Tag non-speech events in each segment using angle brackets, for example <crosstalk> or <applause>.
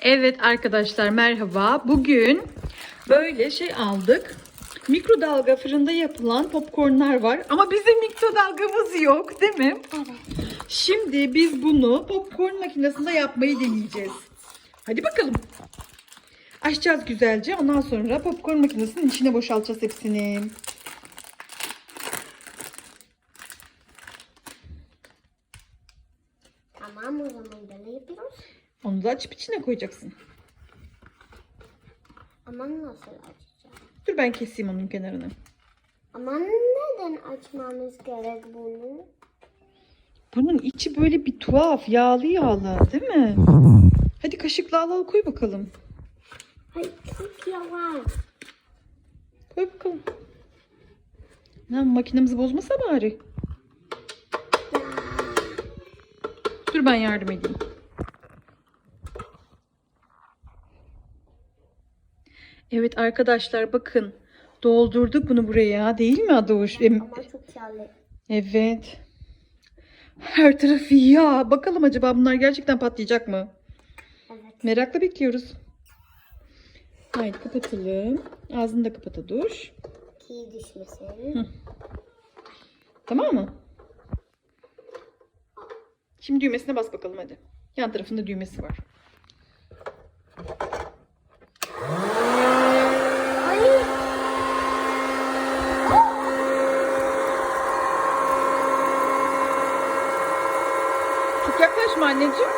Evet arkadaşlar merhaba. Bugün böyle şey aldık. Mikrodalga fırında yapılan popcornlar var. Ama bizim mikrodalgamız yok değil mi? Evet. Şimdi biz bunu popcorn makinesinde yapmayı deneyeceğiz. Hadi bakalım. Açacağız güzelce. Ondan sonra popcorn makinesinin içine boşaltacağız hepsini. Tamam o zaman böyle yapıyoruz. Onu da açıp içine koyacaksın. Ama nasıl açacağız? Dur ben keseyim onun kenarını. Ama neden açmamız gerek bunu? Bunun içi böyle bir tuhaf yağlı yağlı değil mi? <laughs> Hadi kaşıkla al al koy bakalım. Hayır çok yavaş. Koy bakalım. Lan makinemizi bozmasa bari. Dur ben yardım edeyim. Evet arkadaşlar bakın. Doldurduk bunu buraya değil mi Adoş? Ama çok. Evet. Her tarafı yağ. Bakalım acaba bunlar gerçekten patlayacak mı? Evet. Merakla bekliyoruz. Haydi kapatalım. Ağzını da kapat Adoş. Ki düşmesin. Tamam mı? Şimdi düğmesine bas bakalım hadi. Yan tarafında düğmesi var. Ay. Çok yaklaşma anneciğim.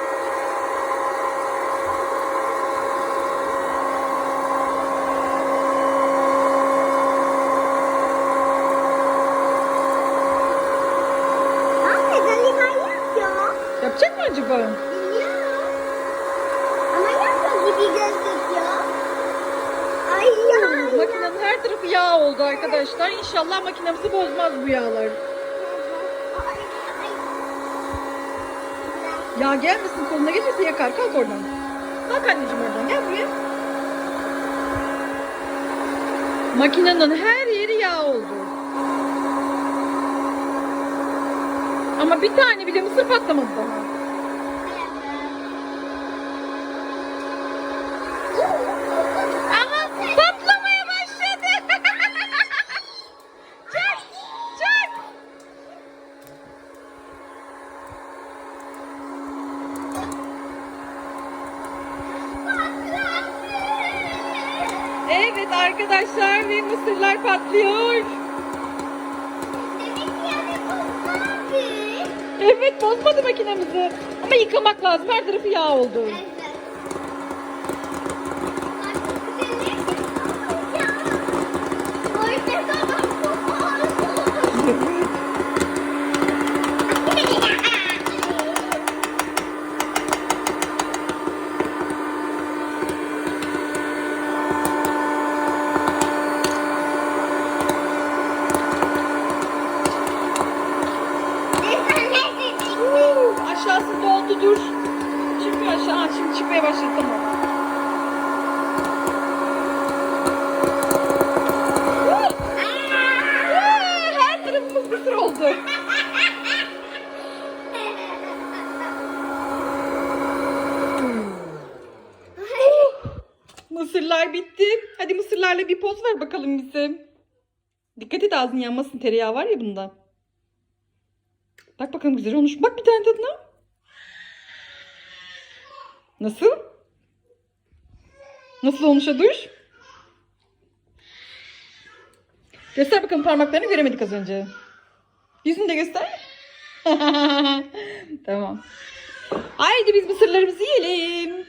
Yapacak mı acaba? Biliyorum. Ama yapıyor gibi gözüküyor. Ay ya. Makinenin her tarafı yağ oldu arkadaşlar. İnşallah makinemizi bozmaz bu yağlar. Ay, Yağ gelmesin koluna gelirse yakar. Kalk oradan. Kalk anneciğim oradan. Gel buraya. Makinenin her yeri yağ oldu. Ama bir tane bile mısır patlamadı daha. Ama patlamaya başladı. çak, çak. Evet arkadaşlar ve mısırlar patlıyor. Evet bozmadı makinemizi. Ama yıkamak lazım. Her tarafı yağ oldu. Aşağısı doldu dur. Aşağı. Ha, şimdi çıkmaya başladı tamam. Aa, Her tarafımız mısır oldu. Mısırlar bitti. Hadi mısırlarla bir poz ver bakalım bize. Dikkat et ağzın yanmasın. Tereyağı var ya bunda. Bak bakalım güzel olmuş. mu? Bak bir tane tadına. Nasıl? Nasıl olmuş Aduş? Göster bakalım parmaklarını göremedik az önce. Yüzünü de göster. <laughs> tamam. Haydi biz mısırlarımızı yiyelim.